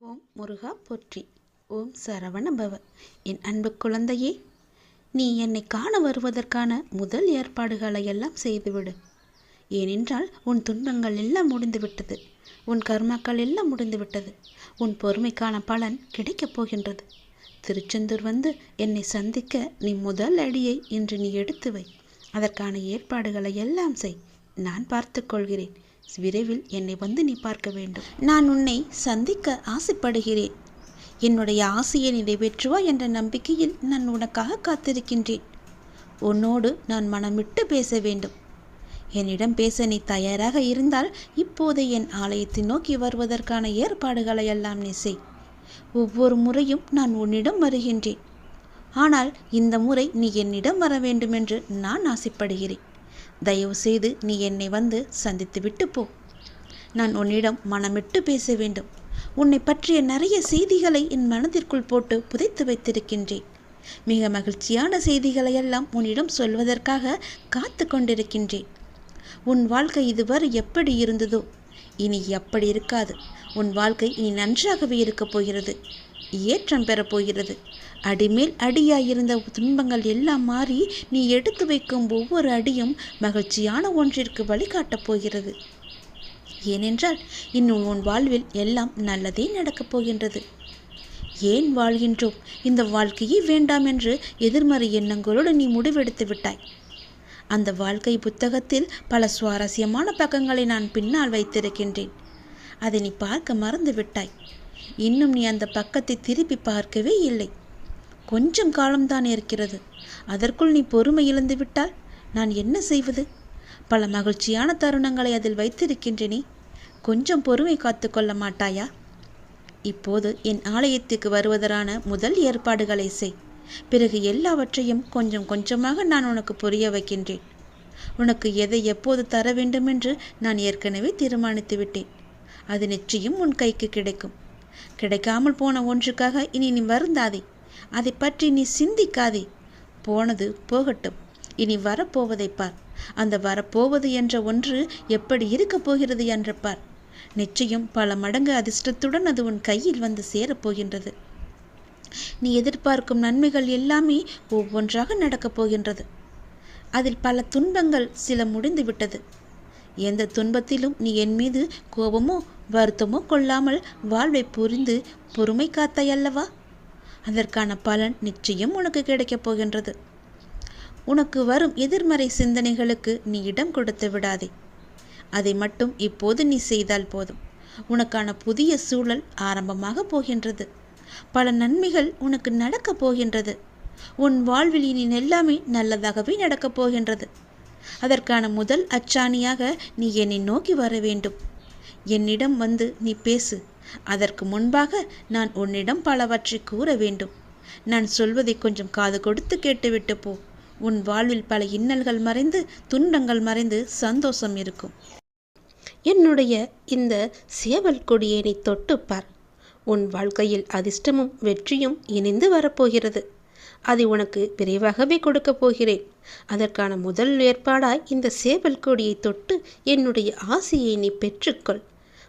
ஓம் முருகா போற்றி. ஓம் சரவண பவ என் அன்பு குழந்தையே நீ என்னை காண வருவதற்கான முதல் ஏற்பாடுகளை எல்லாம் செய்துவிடு. ஏனென்றால் உன் துன்பங்கள் எல்லாம் முடிந்துவிட்டது. உன் கர்மாக்கள் எல்லாம் முடிந்துவிட்டது. உன் பொறுமைக்கான பலன் கிடைக்கப் போகின்றது. திருச்செந்தூர் வந்து என்னை சந்திக்க நீ முதல் அடியை இன்று நீ எடுத்து வை. அதற்கான ஏற்பாடுகளை எல்லாம் செய். நான் பார்த்துக்கொள்கிறேன் விரைவில் என்னை வந்து நீ பார்க்க வேண்டும். நான் உன்னை சந்திக்க ஆசைப்படுகிறேன். என்னுடைய ஆசையை நிறைவேற்றுவா என்ற நம்பிக்கையில் நான் உனக்காக காத்திருக்கின்றேன். உன்னோடு நான் மனமிட்டு பேச வேண்டும். என்னிடம் பேச நீ தயாராக இருந்தால் இப்போது என் ஆலயத்தை நோக்கி வருவதற்கான ஏற்பாடுகளை எல்லாம் நீ செய். ஒவ்வொரு முறையும் நான் உன்னிடம் வருகின்றேன். ஆனால் இந்த முறை நீ என்னிடம் வர வேண்டுமென்று நான் ஆசைப்படுகிறேன். தயவு செய்து நீ என்னை வந்து சந்தித்து விட்டு போ. நான் உன்னிடம் மனமிட்டு பேச வேண்டும். உன்னை பற்றிய நிறைய செய்திகளை என் மனதிற்குள் போட்டு புதைத்து வைத்திருக்கின்றேன். மிக மகிழ்ச்சியான செய்திகளையெல்லாம் உன்னிடம் சொல்வதற்காக காத்து கொண்டிருக்கின்றேன். உன் வாழ்க்கை இதுவரை எப்படி இருந்ததோ இனி எப்படி இருக்காது. உன் வாழ்க்கை இனி நன்றாகவே இருக்கப் போகிறது. ஏற்றம் பெறப்போகிறது அடிமேல் அடியாயிருந்த துன்பங்கள் எல்லாம் மாறி நீ எடுத்து வைக்கும் ஒவ்வொரு அடியும் மகிழ்ச்சியான ஒன்றிற்கு வழிகாட்டப் போகிறது. ஏனென்றால் இன்னும் உன் வாழ்வில் எல்லாம் நல்லதே நடக்கப் போகின்றது. ஏன் வாழ்கின்றோம்? இந்த வாழ்க்கையே வேண்டாம் என்று எதிர்மறை எண்ணங்களோடு நீ முடிவெடுத்து விட்டாய். அந்த வாழ்க்கை புத்தகத்தில் பல சுவாரஸ்யமான பக்கங்களை நான் பின்னால் வைத்திருக்கின்றேன். அதை நீ பார்க்க மறந்து விட்டாய். இன்னும் நீ அந்த பக்கத்தை திருப்பி பார்க்கவே இல்லை. கொஞ்சம் காலம்தான் இருக்கிறது. அதற்குள் நீ பொறுமை இழந்து விட்டால் நான் என்ன செய்வது? பல மகிழ்ச்சியான தருணங்களை அதில் வைத்திருக்கின்றனே. கொஞ்சம் பொறுமை காத்து கொள்ள மாட்டாயா? இப்போது என் ஆலயத்துக்கு வருவதற்கான முதல் ஏற்பாடுகளை செய். பிறகு எல்லாவற்றையும் கொஞ்சம் கொஞ்சமாக நான் உனக்கு புரிய வைக்கின்றேன். உனக்கு எதை எப்போது தர வேண்டுமென்று நான் ஏற்கனவே தீர்மானித்து விட்டேன். அது நிச்சயம் உன் கைக்கு கிடைக்கும். கிடைக்காமல் போன ஒன்றுக்காக இனி நீ வருந்தாதே. அதை பற்றி நீ சிந்திக்காதே. போனது போகட்டும். இனி வரப்போவதை பார். அந்த வரப்போவது என்ற ஒன்று எப்படி இருக்கப் போகிறது என்று பார். நிச்சயம் பல மடங்கு அதிர்ஷ்டத்துடன் அது உன் கையில் வந்து சேரப்போகின்றது நீ எதிர்பார்க்கும் நன்மைகள் எல்லாமே ஒவ்வொன்றாக நடக்கப் போகின்றது. அதில் பல துன்பங்கள் சில முடிந்து விட்டது. எந்த துன்பத்திலும் நீ என் மீது கோபமோ வருத்தமோ கொள்ளாமல் வாழ்வை புரிந்து பொறுமை காத்தாயல்லவா அதற்கான பலன் நிச்சயம் உனக்கு கிடைக்கப் போகின்றது. உனக்கு வரும் எதிர்மறை சிந்தனைகளுக்கு நீ இடம் கொடுத்து விடாதே. அதை மட்டும் இப்போது நீ செய்தால் போதும். உனக்கான புதிய சூழல் ஆரம்பமாக போகின்றது. பல நன்மைகள் உனக்கு நடக்கப் போகின்றது. உன் வாழ்வில் இனி எல்லாமே நல்லதாகவே நடக்கப் போகின்றது. அதற்கான முதல் அச்சாணியாக நீ என்னை நோக்கி வர வேண்டும். என்னிடம் வந்து நீ பேசு. அதற்கு முன்பாக நான் உன்னிடம் பலவற்றை கூற வேண்டும். நான் சொல்வதை கொஞ்சம் காது கொடுத்து கேட்டுவிட்டு போ. உன் வாழ்வில் பல இன்னல்கள் மறைந்து துன்பங்கள் மறைந்து சந்தோஷம் இருக்கும். என்னுடைய இந்த சேவல் கொடியேனை தொட்டு தொட்டுப்பார் உன் வாழ்க்கையில் அதிர்ஷ்டமும் வெற்றியும் இணைந்து வரப்போகிறது. அதை உனக்கு விரைவாகவே கொடுக்கப் போகிறேன். அதற்கான முதல் ஏற்பாடாய் இந்த சேவல் கொடியை தொட்டு என்னுடைய ஆசையை நீ பெற்றுக்கொள்.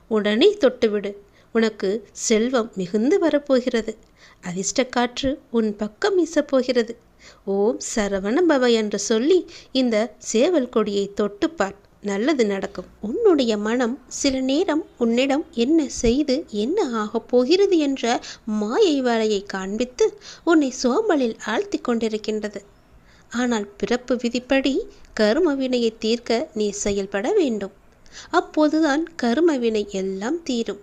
உடனே தொட்டுவிடு. உனக்கு செல்வம் மிகுந்து வரப்போகிறது. அதிர்ஷ்ட காற்று உன் பக்கம் வீசப்போகிறது. ஓம் சரவண பவ என்று சொல்லி இந்த சேவல் கொடியை தொட்டுப்பார் நல்லது நடக்கும். உன்னுடைய மனம் சில நேரம் உன்னிடம் என்ன செய்து என்ன ஆகப் போகிறது என்ற மாயை வலையை காண்பித்து உன்னை சோம்பலில் ஆழ்த்தி கொண்டிருக்கின்றது. ஆனால் பிறப்பு விதிப்படி கரும வினையை தீர்க்க நீ செயல்பட வேண்டும். அப்போதுதான் கரும வினை எல்லாம் தீரும்.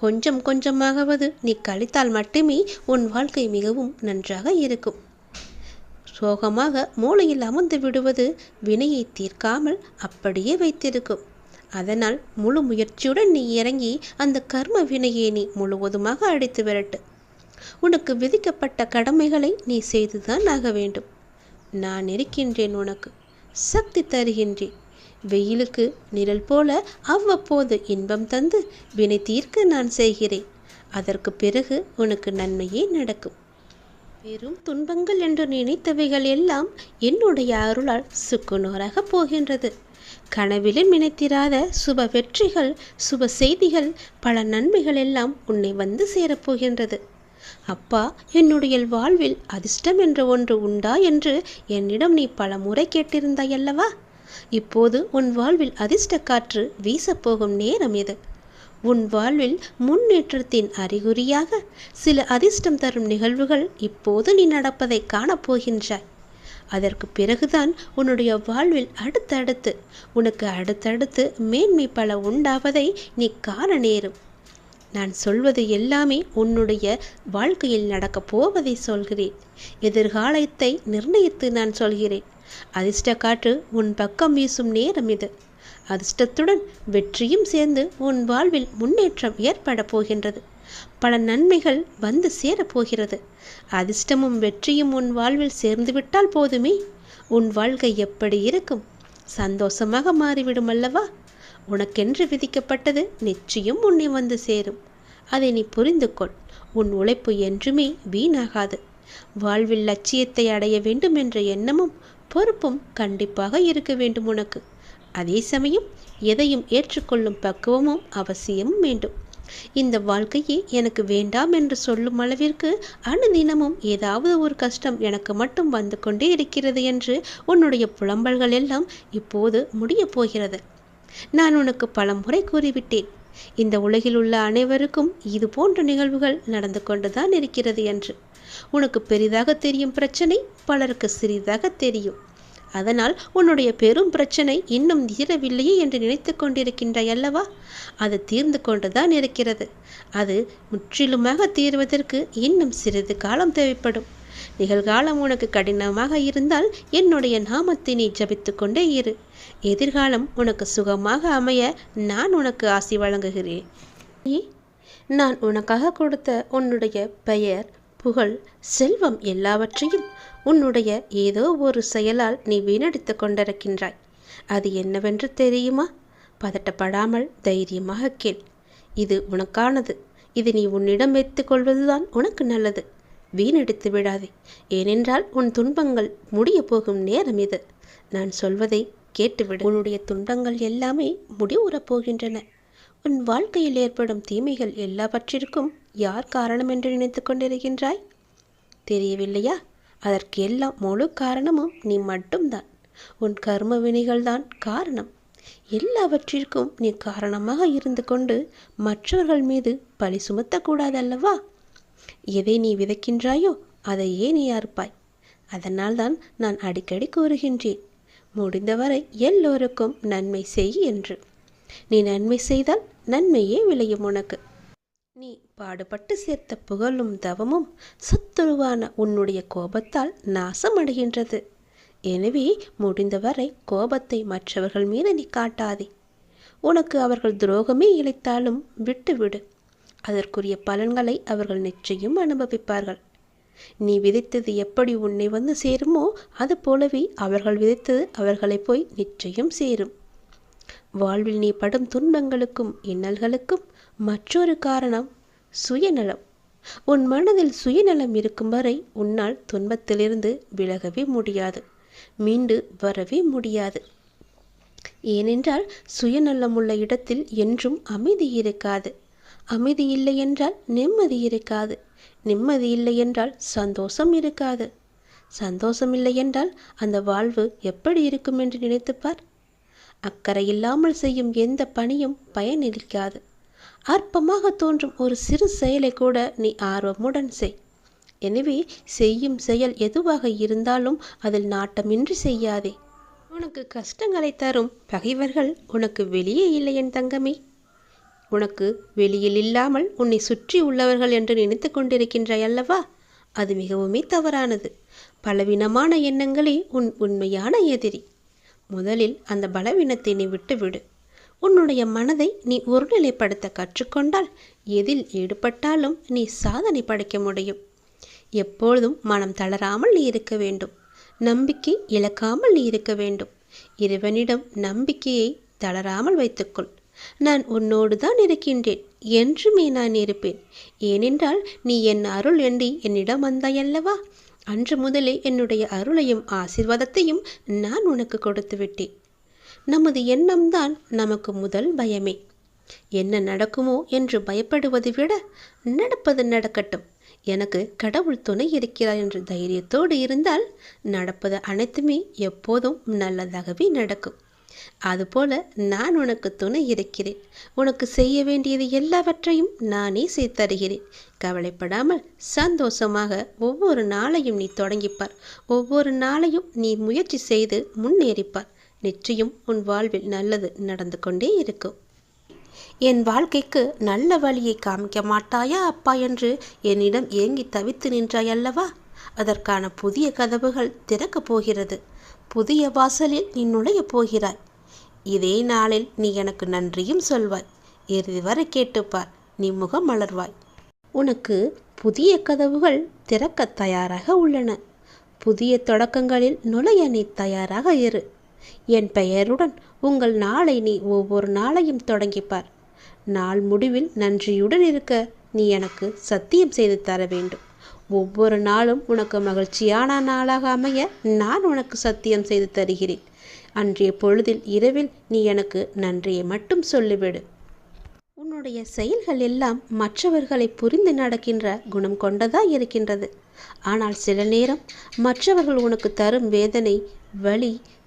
கொஞ்சம் கொஞ்சமாகவது நீ கழித்தால் மட்டுமே உன் வாழ்க்கை மிகவும் நன்றாக இருக்கும். சோகமாக மூளையில் அமர்ந்து விடுவது வினையை தீர்க்காமல் அப்படியே வைத்திருக்கும். அதனால் முழு முயற்சியுடன் நீ இறங்கி அந்த கர்ம வினையை நீ முழுவதுமாக அடித்து விரட்டு. உனக்கு விதிக்கப்பட்ட கடமைகளை நீ செய்துதான் ஆக வேண்டும். நான் இருக்கின்றேன் உனக்கு. சக்தி தருகின்றேன். வெயிலுக்கு நிழல் போல அவ்வப்போது இன்பம் தந்து வினை தீர்க்க நான் செய்கிறேன். அதற்கு பிறகு உனக்கு நன்மையே நடக்கும். வெறும் துன்பங்கள் என்று நினைத்தவைகள் எல்லாம் என்னுடைய அருளால் சுக்குநூறாக போகின்றது. கனவிலும் நினைத்திராத சுப வெற்றிகள் சுப செய்திகள் பல நன்மைகள் எல்லாம் உன்னை வந்து சேரப்போகின்றது அப்பா என்னுடைய வாழ்வில் அதிர்ஷ்டம் என்ற ஒன்று உண்டா என்று என்னிடம் நீ பல முறை கேட்டிருந்தாயல்லவா? இப்போது உன் வாழ்வில் அதிர்ஷ்ட காற்று வீசப்போகும் நேரம் இது. உன் வாழ்வில் முன்னேற்றத்தின் அறிகுறியாக சில அதிர்ஷ்டம் தரும் நிகழ்வுகள் இப்போது நீ நடப்பதை காணப்போகின்றாய் அதற்கு பிறகுதான் உன்னுடைய வாழ்வில் அடுத்தடுத்து உனக்கு அடுத்தடுத்து மேன்மை பல உண்டாவதை நீ காண நேரும். நான் சொல்வது எல்லாமே உன்னுடைய வாழ்க்கையில் நடக்கப் போவதை சொல்கிறேன். எதிர்காலத்தை நிர்ணயித்து நான் சொல்கிறேன். அதிர்ஷ்ட காற்று உன் பக்கம் வீசும் நேரம் இது. அதிர்ஷ்டத்துடன் வெற்றியும் சேர்ந்து உன் வாழ்வில் முன்னேற்றம் ஏற்பட போகின்றது. பல நன்மைகள் வந்து சேரப்போகிறது அதிர்ஷ்டமும் வெற்றியும் உன் வாழ்வில் சேர்ந்துவிட்டால் போதுமே. உன் வாழ்க்கை எப்படி இருக்கும்? சந்தோஷமாக மாறிவிடும் அல்லவா? உனக்கென்று விதிக்கப்பட்டது நிச்சயம் உன்னை வந்து சேரும். அதை நீ புரிந்து கொள் உன் உழைப்பு என்றுமே வீணாகாது. வாழ்வில் லட்சியத்தை அடைய வேண்டும் என்ற எண்ணமும் பொறுப்பும் கண்டிப்பாக இருக்க வேண்டும் உனக்கு. அதே சமயம் எதையும் ஏற்றுக்கொள்ளும் பக்குவமும் அவசியமும் வேண்டும். இந்த வாழ்க்கையே எனக்கு வேண்டாம் என்று சொல்லும் அளவிற்கு அனுதினமும் ஏதாவது ஒரு கஷ்டம் எனக்கு மட்டும் வந்து கொண்டே இருக்கிறது என்று உன்னுடைய புலம்பல்கள் எல்லாம் இப்போது முடியப் போகிறது. நான் உனக்கு பல முறை கூறிவிட்டேன். இந்த உலகில் உள்ள அனைவருக்கும் இது போன்ற நிகழ்வுகள் நடந்து கொண்டுதான் இருக்கிறது என்று. உனக்கு பெரிதாக தெரியும் பிரச்சனை பலருக்கு சிறிதாக தெரியும். அதனால் உன்னுடைய பெரும் பிரச்சனை இன்னும் தீரவில்லையே என்று நினைத்து கொண்டிருக்கின்றாய் அல்லவா? அது தீர்ந்து கொண்டுதான் இருக்கிறது. அது முற்றிலுமாக தீர்வதற்கு இன்னும் சிறிது காலம் தேவைப்படும். நிகழ்காலம் உனக்கு கடினமாக இருந்தால் என்னுடைய நாமத்தை நீ ஜபித்து கொண்டே இரு. எதிர்காலம் உனக்கு சுகமாக அமைய நான் உனக்கு ஆசி வழங்குகிறேன். நான் உனக்காக கொடுத்த உன்னுடைய பெயர் புகழ் செல்வம் எல்லாவற்றையும் உன்னுடைய ஏதோ ஒரு செயலால் நீ வீணடித்து கொண்டிருக்கின்றாய். அது என்னவென்று தெரியுமா? பதட்டப்படாமல் தைரியமாக கேள். இது உனக்கானது. இது நீ உன்னிடம் வைத்துக் கொள்வதுதான் உனக்கு நல்லது. வீணடித்து விடாதே. ஏனென்றால் உன் துன்பங்கள் முடிய போகும் நேரம் இது. நான் சொல்வதை கேட்டுவிடு. உன்னுடைய துன்பங்கள் எல்லாமே முடிவுறப் போகின்றன. உன் வாழ்க்கையில் ஏற்படும் தீமைகள் எல்லாவற்றிற்கும் யார் காரணம் என்று நினைத்து கொண்டிருக்கின்றாய்? தெரியவில்லையா? அதற்கு எல்லாம் முழு காரணமும் நீ மட்டும்தான். உன் கர்ம வினைகள்தான் காரணம். எல்லாவற்றிற்கும் நீ காரணமாக இருந்து கொண்டு மற்றவர்கள் மீது பழி சுமத்தக்கூடாதல்லவா? எதை நீ விதைக்கின்றாயோ அதையே நீ அறுப்பாய். அதனால்தான் நான் அடிக்கடி கூறுகின்றேன். முடிந்தவரை எல்லோருக்கும் நன்மை செய் என்று. நீ நன்மை செய்தால் நன்மையே விளையும் உனக்கு. நீ பாடுபட்டு சேர்த்த புகழும் தவமும் சத்துருவான உன்னுடைய கோபத்தால் நாசமடைகின்றது. எனவே முடிந்தவரை கோபத்தை மற்றவர்கள் மீது நீ காட்டாதே. உனக்கு அவர்கள் துரோகமே இழைத்தாலும் விட்டுவிடு. அதற்குரிய பலன்களை அவர்கள் நிச்சயம் அனுபவிப்பார்கள். நீ விதைத்தது எப்படி உன்னை வந்து சேருமோ அது போலவே அவர்கள் விதைத்தது அவர்களை போய் நிச்சயம் சேரும். வாழ்வில் நீ படும் துன்பங்களுக்கும் இன்னல்களுக்கும் மற்றொரு காரணம் சுயநலம். உன் மனதில் சுயநலம் இருக்கும் வரை உன்னால் துன்பத்திலிருந்து விலகவே முடியாது. மீண்டு வரவே முடியாது. ஏனென்றால் சுயநலம் உள்ள இடத்தில் என்றும் அமைதி இருக்காது. அமைதி இல்லை என்றால் நிம்மதி இருக்காது. நிம்மதி இல்லை என்றால் சந்தோஷம் இருக்காது. சந்தோஷம் இல்லை என்றால் அந்த வாழ்வு எப்படி இருக்கும் என்று நினைத்துப்பார் அக்கறை இல்லாமல் செய்யும் எந்த பணியும் பயனளிக்காது அற்பமாக தோன்றும் ஒரு சிறு செயலை கூட நீ ஆர்வமுடன் செய். எனவே செய்யும் செயல் எதுவாக இருந்தாலும் அதில் நாட்டமின்றி செய்யாதே. உனக்கு கஷ்டங்களை தரும் பகைவர்கள் உனக்கு வெளியே இல்லை என் தங்கமே. உனக்கு வெளியில் இல்லாமல் உன்னை சுற்றி உள்ளவர்கள் என்று நினைத்து கொண்டிருக்கின்றாய் அல்லவா? அது மிகவுமே தவறானது. பலவீனமான எண்ணங்களே உன் உண்மையான எதிரி. முதலில் அந்த பலவீனத்தை நீ விட்டுவிடு. உன்னுடைய மனதை நீ ஒருநிலைப்படுத்த கற்றுக்கொண்டால் எதில் ஈடுபட்டாலும் நீ சாதனை படைக்க முடியும். எப்பொழுதும் மனம் தளராமல் நீ இருக்க வேண்டும். நம்பிக்கை இழக்காமல் நீ இருக்க வேண்டும். இறைவனிடம் நம்பிக்கையை தளராமல் வைத்துக்கொள். நான் உன்னோடு தான் இருக்கின்றேன். என்றுமே நான் இருப்பேன். ஏனென்றால் நீ என் அருள் எண்டி என்னிடம் வந்தாயல்லவா? அன்று முதலே என்னுடைய அருளையும் ஆசிர்வாதத்தையும் நான் உனக்கு கொடுத்து விட்டேன் நமது எண்ணம்தான் நமக்கு முதல் பயமே. என்ன நடக்குமோ என்று பயப்படுவதை விட நடப்பது நடக்கட்டும். எனக்கு கடவுள் துணை இருக்கிறார் என்ற தைரியத்தோடு இருந்தால் நடப்பது அனைத்துமே எப்போதும் நல்லதாகவே நடக்கும். அதுபோல நான் உனக்கு துணை இருக்கிறேன். உனக்கு செய்ய வேண்டியது எல்லாவற்றையும் நானே செய்து தருகிறேன். கவலைப்படாமல் சந்தோஷமாக ஒவ்வொரு நாளையும் நீ தொடங்கிப்பார். ஒவ்வொரு நாளையும் நீ முயற்சி செய்து முன்னேறிப்பார். நிச்சயம் உன் வாழ்வில் நல்லது நடந்து கொண்டே இருக்கும். என் வாழ்க்கைக்கு நல்ல வழியை காமிக்க மாட்டாயா அப்பா என்று என்னிடம் ஏங்கி தவித்து நின்றாய் அல்லவா? அதற்கான புதிய கதவுகள் திறக்கப் போகிறது. புதிய வாசலில் நீ நுழையப் போகிறாய். இதே நாளில் நீ எனக்கு நன்றியும் சொல்வாய். இறுதி வரை கேட்டுப்பார். நீ முகம் மலர்வாய். உனக்கு புதிய கதவுகள் திறக்க தயாராக உள்ளன. புதிய தொடக்கங்களில் நுழைய நீ தயாராக இரு. என் பெயருடன் உங்கள் நாளை நீ ஒவ்வொரு நாளையும் தொடங்கிப்பார். நாள் முடிவில் நன்றியுடன் இருக்க நீ எனக்கு சத்தியம் செய்து தர வேண்டும். ஒவ்வொரு நாளும் உனக்கு மகிழ்ச்சியான நாளாக அமைய நான் உனக்கு சத்தியம் செய்து தருகிறேன். அன்றைய பொழுதில் இரவில் நீ எனக்கு நன்றியை மட்டும் சொல்லிவிடு. உன்னுடைய செயல்கள் எல்லாம் மற்றவர்களை புரிந்து நடக்கின்ற குணம் கொண்டதா இருக்கின்றது. ஆனால் சில நேரம் மற்றவர்கள் உனக்கு தரும் வேதனை வலி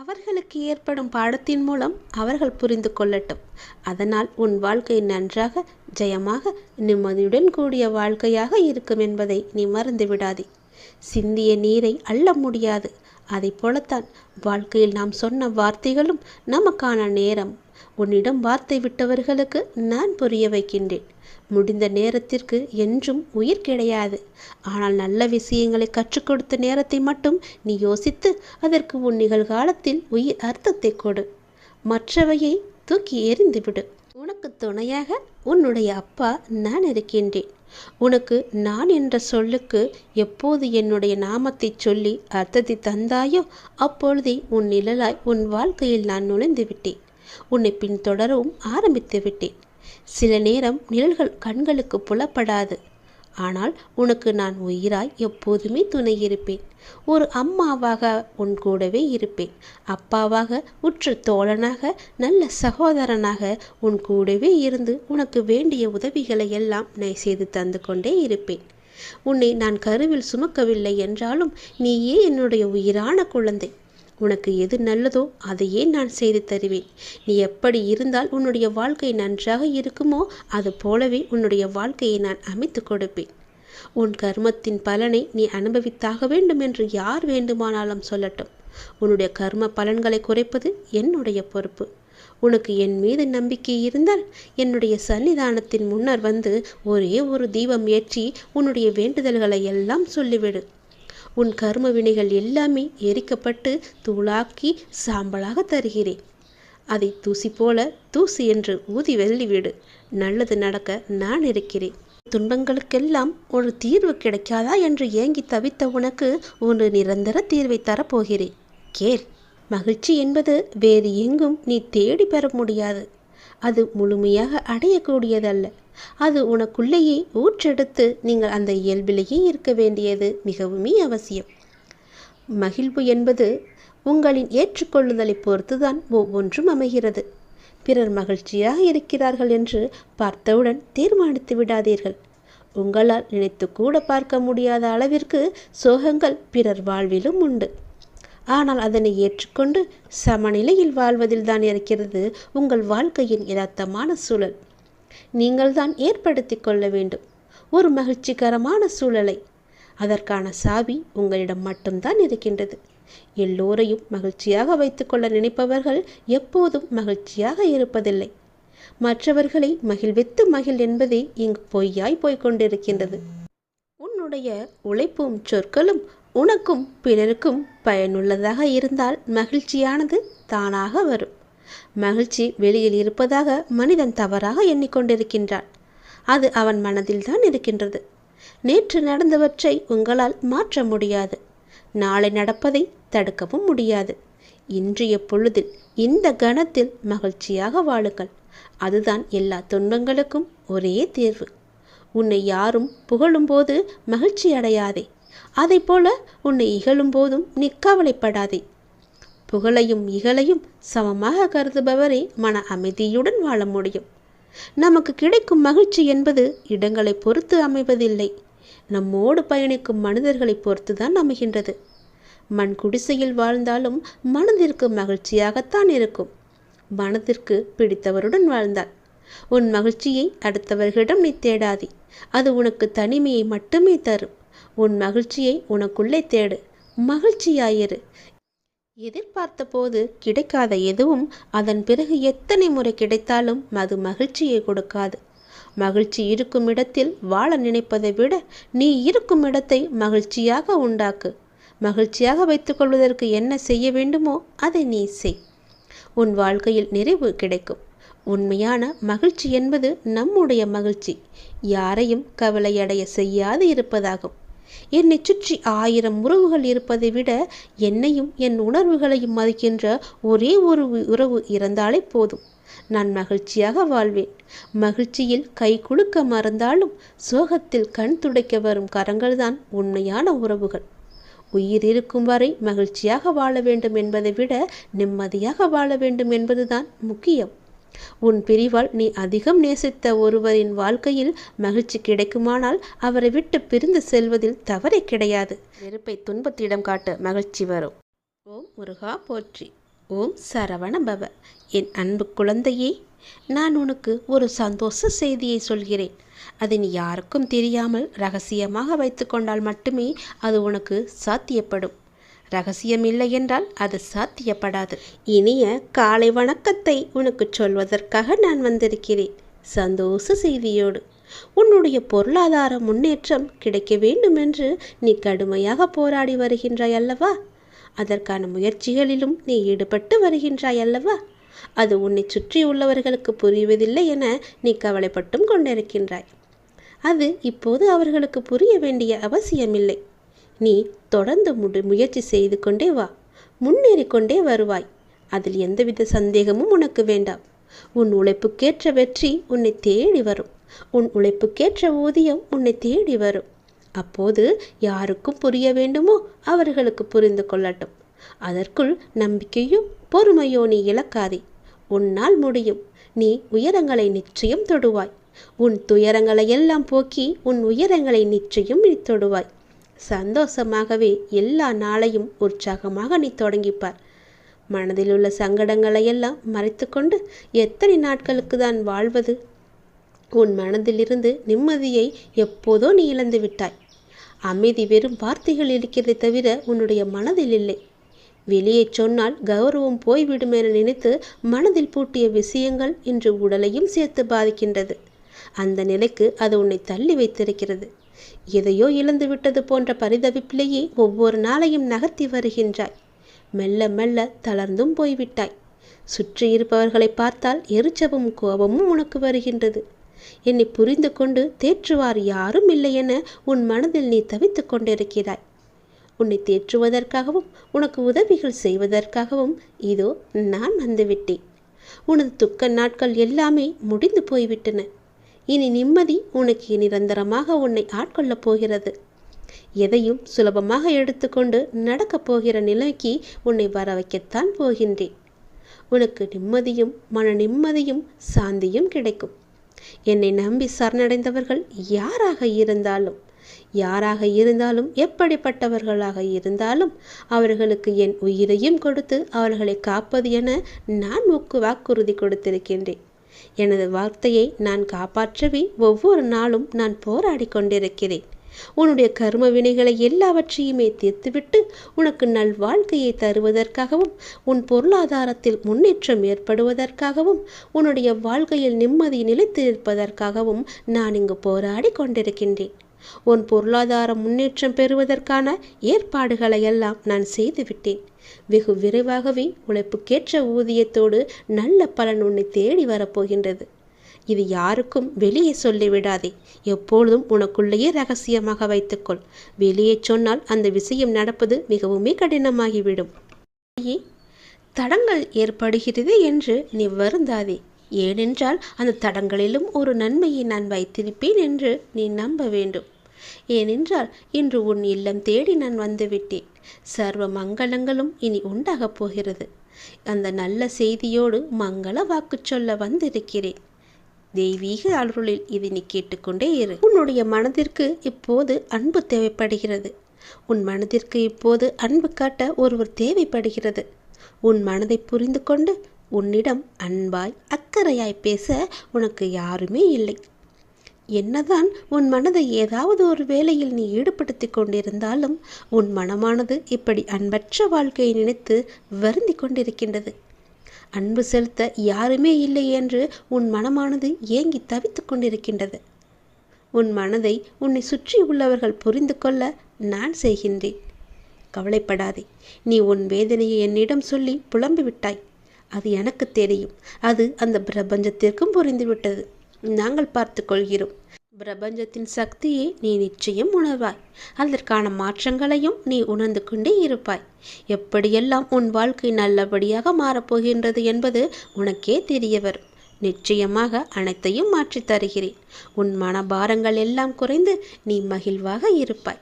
அவர்களுக்கு ஏற்படும் பாடத்தின் மூலம் அவர்கள் புரிந்து கொள்ளட்டும். அதனால் உன் வாழ்க்கை நன்றாக ஜெயமாக நிம்மதியுடன் கூடிய வாழ்க்கையாக இருக்கும் என்பதை நீ மறந்து விடாதே. சிந்திய நீரை அள்ள முடியாது. அதை போலத்தான் வாழ்க்கையில் நாம் சொன்ன வார்த்தைகளும் நமக்கான நேரம். உன்னிடம் வார்த்தை விட்டவர்களுக்கு நான் புரிய வைக்கின்றேன். முடிந்த நேரத்திற்கு என்றும் உயிர் கிடையாது. ஆனால் நல்ல விஷயங்களை கற்றுக் கொடுத்த நேரத்தை மட்டும் நீ யோசித்து அதற்கு உன் நிகழ்காலத்தில் உயிர் அர்த்தத்தை கொடு. மற்றவையை தூக்கி எறிந்துவிடு உனக்கு துணையாக உன்னுடைய அப்பா நான் இருக்கின்றேன். உனக்கு நான் என்ற சொல்லுக்கு எப்போது என்னுடைய நாமத்தை சொல்லி அர்த்தத்தை தந்தாயோ அப்பொழுதே உன் நிழலாய் உன் வாழ்க்கையில் நான் நுழைந்து விட்டேன். உன்னை பின்தொடரவும் ஆரம்பித்து விட்டேன். சில நேரம் நிழல்கள் கண்களுக்கு புலப்படாது. ஆனால் உனக்கு நான் உயிராய் எப்போதுமே துணை இருப்பேன். ஒரு அம்மாவாக உன் கூடவே இருப்பேன். அப்பாவாக உற்ற தோழனாக நல்ல சகோதரனாக உன் கூடவே இருந்து உனக்கு வேண்டிய உதவிகளை எல்லாம் நான் செய்து தந்து கொண்டே இருப்பேன். உன்னை நான் கருவில் சுமக்கவில்லை என்றாலும் நீயே என்னுடைய உயிரான குழந்தை. உனக்கு எது நல்லதோ அதையே நான் செய்து தருவேன். நீ எப்படி இருந்தால் உன்னுடைய வாழ்க்கை நன்றாக இருக்குமோ அது போலவே உன்னுடைய வாழ்க்கையை நான் அமைத்து கொடுப்பேன். உன் கர்மத்தின் பலனை நீ அனுபவித்தாக வேண்டும் என்று யார் வேண்டுமானாலும் சொல்லட்டும். உன்னுடைய கர்ம பலன்களை குறைப்பது என்னுடைய பொறுப்பு. உனக்கு என் மீது நம்பிக்கை இருந்தால் என்னுடைய சன்னிதானத்தின் முன்னர் வந்து ஒரே ஒரு தீபம் ஏற்றி உன்னுடைய வேண்டுதல்களை எல்லாம் சொல்லிவிடு. உன் கர்ம வினைகள் எல்லாமே எரிக்கப்பட்டு தூளாக்கி சாம்பலாக தருகிறேன். அதை தூசி போல தூசி என்று ஊதி வெள்ளிவிடு. நல்லது நடக்க நான் இருக்கிறேன். துன்பங்களுக்கெல்லாம் ஒரு தீர்வு கிடைக்காதா என்று ஏங்கி தவித்த உனக்கு ஒரு நிரந்தர தீர்வை தரப்போகிறேன். கேள். மகிழ்ச்சி என்பது வேறு எங்கும் நீ தேடி பெற முடியாது. அது முழுமையாக அடையக்கூடியதல்ல. அது உனக்குள்ளேயே ஊற்றெடுத்து நீங்கள் அந்த இயல்பிலேயே இருக்க வேண்டியது மிகவுமே அவசியம். மகிழ்வு என்பது உங்களின் ஏற்றுக்கொள்ளுதலை பொறுத்துதான் ஒவ்வொன்றும் அமைகிறது. பிறர் மகிழ்ச்சியாக இருக்கிறார்கள் என்று பார்த்தவுடன் தீர்மானித்து விடாதீர்கள். உங்களால் நினைத்து கூட பார்க்க முடியாத அளவிற்கு சோகங்கள் பிறர் வாழ்விலும் உண்டு. ஆனால் அதனை ஏற்றுக்கொண்டு சமநிலையில் வாழ்வதில் தான் இருக்கிறது உங்கள் வாழ்க்கையின் யதார்த்தமான சூழல். நீங்கள்தான் ஏற்படுத்தி கொள்ள வேண்டும். ஒரு மகிழ்ச்சிகரமான சூழலை. அதற்கான சாவி உங்களிடம் மட்டும்தான் இருக்கின்றது. எல்லோரையும் மகிழ்ச்சியாக வைத்துக்கொள்ள நினைப்பவர்கள் எப்போதும் மகிழ்ச்சியாக இருப்பதில்லை. மற்றவர்களை மகிழ்வித்து மகிழ் என்பதே இங்கு பொய்யாய் போய்க் கொண்டிருக்கின்றது உன்னுடைய உழைப்பும் சொற்களும் உனக்கும் பிறருக்கும் பயனுள்ளதாக இருந்தால் மகிழ்ச்சியானது தானாக வரும். மகிழ்ச்சி வெளியில் இருப்பதாக மனிதன் தவறாக எண்ணிக்கொண்டிருக்கின்றான். அது அவன் மனதில்தான் இருக்கின்றது. நேற்று நடந்தவற்றை உங்களால் மாற்ற முடியாது. நாளை நடப்பதை தடுக்கவும் முடியாது. இன்றைய பொழுதில் இந்த கணத்தில் மகிழ்ச்சியாக வாழுங்கள். அதுதான் எல்லா துன்பங்களுக்கும் ஒரே தேர்வு. உன்னை யாரும் புகழும்போது மகிழ்ச்சி அடையாதே. அதை போல உன்னை இகழும் போதும் நீ கவலைப்படாதே. புகழையும் இகழையும் சமமாக கருதுபவரே மன அமைதியுடன் வாழ முடியும். நமக்கு கிடைக்கும் மகிழ்ச்சி என்பது இடங்களை பொறுத்து அமைவதில்லை. நம்மோடு பயணிக்கும் மனிதர்களை பொறுத்துதான் அமைகின்றது. மண் குடிசையில் வாழ்ந்தாலும் மனதிற்கு மகிழ்ச்சியாகத்தான் இருக்கும். மனதிற்கு பிடித்தவருடன் வாழ்ந்தால். உன் மகிழ்ச்சியை அடுத்தவர்களிடம் நீ தேடாதே. அது உனக்கு தனிமையை மட்டுமே தரும். உன் மகிழ்ச்சியை உனக்குள்ளே தேடு. மகிழ்ச்சியாயிரு. எதிர்பார்த்த போது கிடைக்காத எதுவும் அதன் பிறகு எத்தனை முறை கிடைத்தாலும் அது மகிழ்ச்சியை கொடுக்காது. மகிழ்ச்சி இருக்கும் இடத்தில் வாழ நினைப்பதை விட நீ இருக்கும் இடத்தை மகிழ்ச்சியாக உண்டாக்கு. மகிழ்ச்சியாக வைத்துக்கொள்வதற்கு என்ன செய்ய வேண்டுமோ அதை நீ செய். உன் வாழ்க்கையில் நிறைவு கிடைக்கும். உண்மையான மகிழ்ச்சி என்பது நம்முடைய மகிழ்ச்சி. யாரையும் கவலையடைய செய்யாது இருப்பதாகும். என்னை சுற்றி ஆயிரம் உறவுகள் இருப்பதை விட என்னையும் என் உணர்வுகளையும் மதிக்கின்ற ஒரே ஒரு உறவு இருந்தாலே போதும். நான் மகிழ்ச்சியாக வாழ்வேன். மகிழ்ச்சியில் கை குலுக்க மறந்தாலும் சோகத்தில் கண் துடைக்க வரும் கரங்கள்தான் உண்மையான உறவுகள். உயிர் இருக்கும் வரை மகிழ்ச்சியாக வாழ வேண்டும் என்பதை விட நிம்மதியாக வாழ வேண்டும் என்பதுதான் முக்கியம். உன் பிரிவால் நீ அதிகம் நேசித்த ஒருவரின் வாழ்க்கையில் மகிழ்ச்சி கிடைக்குமானால் அவரை விட்டு பிரிந்து செல்வதில் தவறே கிடையாது. நெருப்பை துன்பத்திடம் காட்ட மகிழ்ச்சி வரும். ஓம் முருகா போற்றி. ஓம் சரவண பவ என் அன்பு குழந்தையே நான் உனக்கு ஒரு சந்தோஷ செய்தியை சொல்கிறேன். அதை நீ யாருக்கும் தெரியாமல் ரகசியமாக வைத்துக்கொண்டால் மட்டுமே அது உனக்கு சாத்தியப்படும். ரகசியம் இல்லை என்றால் அது சாத்தியப்படாது. இனிய காலை வணக்கத்தை உனக்கு சொல்வதற்காக நான் வந்திருக்கிறேன். சந்தோஷ செய்தியோடு. உன்னுடைய பொருளாதார முன்னேற்றம் கிடைக்க வேண்டும் என்று நீ கடுமையாக போராடி வருகின்றாய் அல்லவா? அதற்கான முயற்சிகளிலும் நீ ஈடுபட்டு வருகின்றாய் அல்லவா? அது உன்னை சுற்றி உள்ளவர்களுக்கு புரிவதில்லை என நீ கவலைப்பட்டும் கொண்டிருக்கின்றாய். அது இப்போது அவர்களுக்கு புரிய வேண்டிய அவசியமில்லை. நீ தொடர்ந்து முடி முயற்சி செய்து கொண்டே வா. முன்னேறி கொண்டே வருவாய். அதில் எந்தவித சந்தேகமும் உனக்கு வேண்டாம். உன் உழைப்புக்கேற்ற வெற்றி உன்னை தேடி வரும். உன் உழைப்புக்கேற்ற ஊதியம் உன்னை தேடி வரும். அப்போது யாருக்கும் புரிய வேண்டுமோ அவர்களுக்கு புரிந்து கொள்ளட்டும். அதற்குள் நம்பிக்கையும் பொறுமையோ நீ இழக்காதே. உன்னால் முடியும். நீ உயரங்களை நிச்சயம் தொடுவாய். உன் துயரங்களை எல்லாம் போக்கி உன் உயரங்களை நிச்சயம் நீ தொடுவாய். சந்தோஷமாகவே எல்லா நாளையும் உற்சாகமாக நீ தொடங்கிப்பார். மனதில் உள்ள சங்கடங்களை எல்லாம் மறைத்துக்கொண்டு எத்தனை நாட்களுக்கு தான் வாழ்வது? உன் மனதிலிருந்து நிம்மதியை எப்போதோ நீ இழந்து விட்டாய். அமைதி வெறும் வார்த்தைகள் இருக்கிறதை தவிர உன்னுடைய மனதில் இல்லை. வெளியே சொன்னால் கௌரவம் போய்விடும் என நினைத்து மனதில் பூட்டிய விஷயங்கள் இன்று உடலையும் சேர்த்து பாதிக்கின்றது. அந்த நிலைக்கு அது உன்னை தள்ளி வைத்திருக்கிறது. எதையோ இழந்து விட்டது போன்ற பரிதவிப்பிலேயே ஒவ்வொரு நாளையும் நகர்த்தி வருகின்றாய். மெல்ல மெல்ல தளர்ந்தும் போய்விட்டாய். சுற்றி இருப்பவர்களை பார்த்தால் எரிச்சவும் கோபமும் உனக்கு வருகின்றது. என்னை புரிந்து கொண்டு தேற்றுவார் யாரும் இல்லை என உன் மனதில் நீ தவித்துக் கொண்டிருக்கிறாய். உன்னை தேற்றுவதற்காகவும் உனக்கு உதவிகள் செய்வதற்காகவும் இதோ நான் வந்துவிட்டேன். உனது துக்க நாட்கள் எல்லாமே முடிந்து போய்விட்டன. இனி நிம்மதி உனக்கு நிரந்தரமாக உன்னை ஆட்கொள்ளப் போகிறது. எதையும் சுலபமாக எடுத்துக்கொண்டு நடக்கப் போகிற நிலைக்கு உன்னை வர வைக்கத்தான் போகின்றேன். உனக்கு நிம்மதியும் மன நிம்மதியும் சாந்தியும் கிடைக்கும். என்னை நம்பி சரணடைந்தவர்கள் யாராக இருந்தாலும் யாராக இருந்தாலும் எப்படிப்பட்டவர்களாக இருந்தாலும் அவர்களுக்கு என் உயிரையும் கொடுத்து அவர்களை காப்பது என நான் உக்கு வாக்குறுதி கொடுத்திருக்கின்றேன். எனது வார்த்தையை நான் காப்பாற்றவே ஒவ்வொரு நாளும் நான் போராடி கொண்டிருக்கிறேன். உன்னுடைய கர்ம வினைகளை எல்லாவற்றையுமே தீர்த்துவிட்டு உனக்கு நல் வாழ்க்கையை தருவதற்காகவும் உன் பொருளாதாரத்தில் முன்னேற்றம் ஏற்படுவதற்காகவும் உன்னுடைய வாழ்க்கையில் நிம்மதி நிலைத்து இருப்பதற்காகவும் நான் இங்கு போராடி கொண்டிருக்கின்றேன். உன் பொருளாதார முன்னேற்றம் பெறுவதற்கான ஏற்பாடுகளை எல்லாம் நான் செய்துவிட்டேன். வெகு விரைவாகவே உழைப்புக்கேற்ற ஊதியத்தோடு நல்ல பலன் உன்னை தேடி வரப்போகின்றது. இது யாருக்கும் வெளியே சொல்லிவிடாதே. எப்பொழுதும் உனக்குள்ளேயே ரகசியமாக வைத்துக்கொள். வெளியே சொன்னால் அந்த விஷயம் நடப்பது மிகவுமே கடினமாகிவிடும். தடங்கள் ஏற்படுகிறது என்று நீ வருந்தாதே. ஏனென்றால் அந்த தடங்களிலும் ஒரு நன்மையை நான் வைத்திருப்பேன் என்று நீ நம்ப வேண்டும். ஏனென்றால் இன்று உன் இல்லம் தேடி நான் வந்துவிட்டேன். சர்வ மங்களங்களும் இனி உண்டாகப் போகிறது. அந்த நல்ல செய்தியோடு மங்கள வாக்கு சொல்ல வந்திருக்கிறேன். தெய்வீக அருளில் இதை நீ கேட்டுக்கொண்டே இரு. உன்னுடைய மனதிற்கு இப்போது அன்பு தேவைப்படுகிறது. உன் மனதிற்கு இப்போது அன்பு காட்ட ஒருவர் தேவைப்படுகிறது. உன் மனதை புரிந்து கொண்டு உன்னிடம் அன்பாய் அக்கறையாய் பேச உனக்கு யாருமே இல்லை. என்னதான் உன் மனதை ஏதாவது ஒரு வேலையில் நீ ஈடுபடுத்தி கொண்டிருந்தாலும் உன் மனமானது இப்படி அன்பற்ற வாழ்க்கையை நினைத்து வருந்தி கொண்டிருக்கின்றது. அன்பு செலுத்த யாருமே இல்லை என்று உன் மனமானது ஏங்கி தவித்துக் கொண்டிருக்கின்றது. உன் மனதை உன்னை சுற்றி உள்ளவர்கள் புரிந்து கொள்ள நான் செய்கின்றேன். கவலைப்படாதே நீ உன் வேதனையை என்னிடம் சொல்லி புலம்பிவிட்டாய். அது எனக்கு தெரியும். அது அந்த பிரபஞ்சத்திற்கும் புரிந்துவிட்டது. நாங்கள் பார்த்து கொள்கிறோம் பிரபஞ்சத்தின் சக்தியை நீ நிச்சயம் உணர்வாய். அதற்கான மாற்றங்களையும் நீ உணர்ந்து கொண்டே இருப்பாய். எப்படியெல்லாம் உன் வாழ்க்கை நல்லபடியாக மாறப்போகின்றது என்பது உனக்கே தெரிய வரும். நிச்சயமாக அனைத்தையும் மாற்றித் தருகிறேன். உன் மனபாரங்கள் எல்லாம் குறைந்து நீ மகிழ்வாக இருப்பாய்.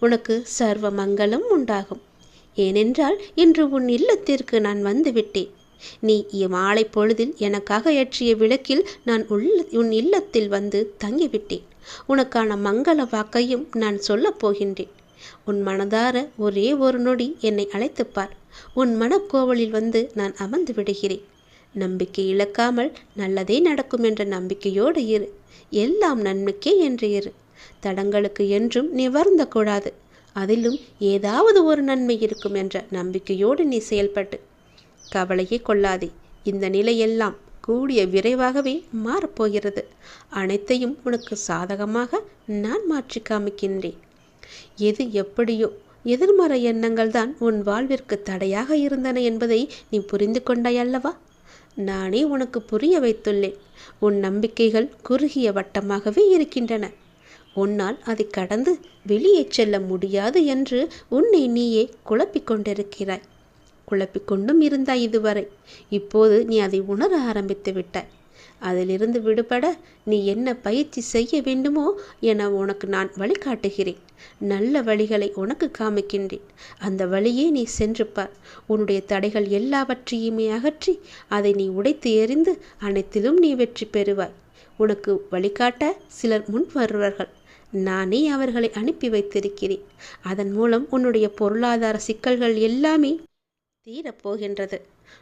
உனக்கு சர்வ மங்களம் உண்டாகும். ஏனென்றால் இன்று உன் இல்லத்திற்கு நான் வந்துவிட்டேன். நீ மாலை பொழுதில் எனக்காக ஏற்றிய விளக்கில் நான் உள்ள உன் இல்லத்தில் வந்து தங்கிவிட்டேன். உனக்கான மங்கள வாக்கையும் நான் சொல்லப் போகின்றேன். உன் மனதார ஒரே ஒரு நொடி என்னை அழைத்துப்பார் உன் மனக்கோவலில் வந்து நான் அமர்ந்து விடுகிறேன். நம்பிக்கை இழக்காமல் நல்லதே நடக்கும் என்ற நம்பிக்கையோடு இரு. எல்லாம் நன்மைக்கே என்று இரு. தடங்களுக்கு என்றும் நீ வருந்தக்கூடாது. அதிலும் ஏதாவது ஒரு நன்மை இருக்கும் என்ற நம்பிக்கையோடு நீ செயல்பட்டு. கவலையே கொள்ளாதே. இந்த நிலையெல்லாம் கூடிய விரைவாகவே மாறப்போகிறது. அனைத்தையும் உனக்கு சாதகமாக நான் மாற்றி காமிக்கின்றேன். எது எப்படியோ எதிர்மறை எண்ணங்கள் தான் உன் வாழ்விற்கு தடையாக இருந்தன என்பதை நீ புரிந்து கொண்டாய் அல்லவா? நானே உனக்கு புரிய வைத்துள்ளேன். உன் நம்பிக்கைகள் குறுகிய வட்டமாகவே இருக்கின்றன. உன்னால் அதை கடந்து வெளியே செல்ல முடியாது என்று உன்னை நீயே குழப்பிக் கொண்டிருக்கிறாய். குழப்பிக்கொண்டும் இருந்தாய் இதுவரை. இப்போது நீ அதை உணர ஆரம்பித்து விட்டாய் அதிலிருந்து விடுபட நீ என்ன பயிற்சி செய்ய வேண்டுமோ என உனக்கு நான் வழிகாட்டுகிறேன். நல்ல வழிகளை உனக்கு காமிக்கின்றேன். அந்த வழியே நீ சென்று பார் உன்னுடைய தடைகள் எல்லாவற்றையுமே அகற்றி அதை நீ உடைத்து எறிந்து அனைத்திலும் நீ வெற்றி பெறுவாய். உனக்கு வழிகாட்ட சிலர் முன் வருவார்கள். நானே அவர்களை அனுப்பி வைத்திருக்கிறேன். அதன் மூலம் உன்னுடைய பொருளாதார சிக்கல்கள் எல்லாமே தீரப்போகின்றது.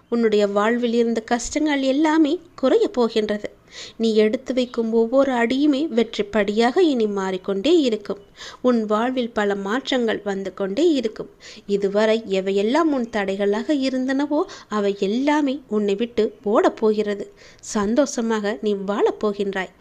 உன்னுடைய வாழ்வில் இருந்த கஷ்டங்கள் எல்லாமே குறையப் போகின்றது. நீ எடுத்து வைக்கும் ஒவ்வொரு அடியுமே வெற்றிப்படியாக இனி மாறிக்கொண்டே இருக்கும். உன் வாழ்வில் பல மாற்றங்கள் வந்து கொண்டே இருக்கும். இதுவரை எவையெல்லாம் உன் தடைகளாக இருந்தனவோ அவை எல்லாமே உன்னை விட்டு ஓடப் போகிறது. சந்தோஷமாக நீ வாழப் போகின்றாய்.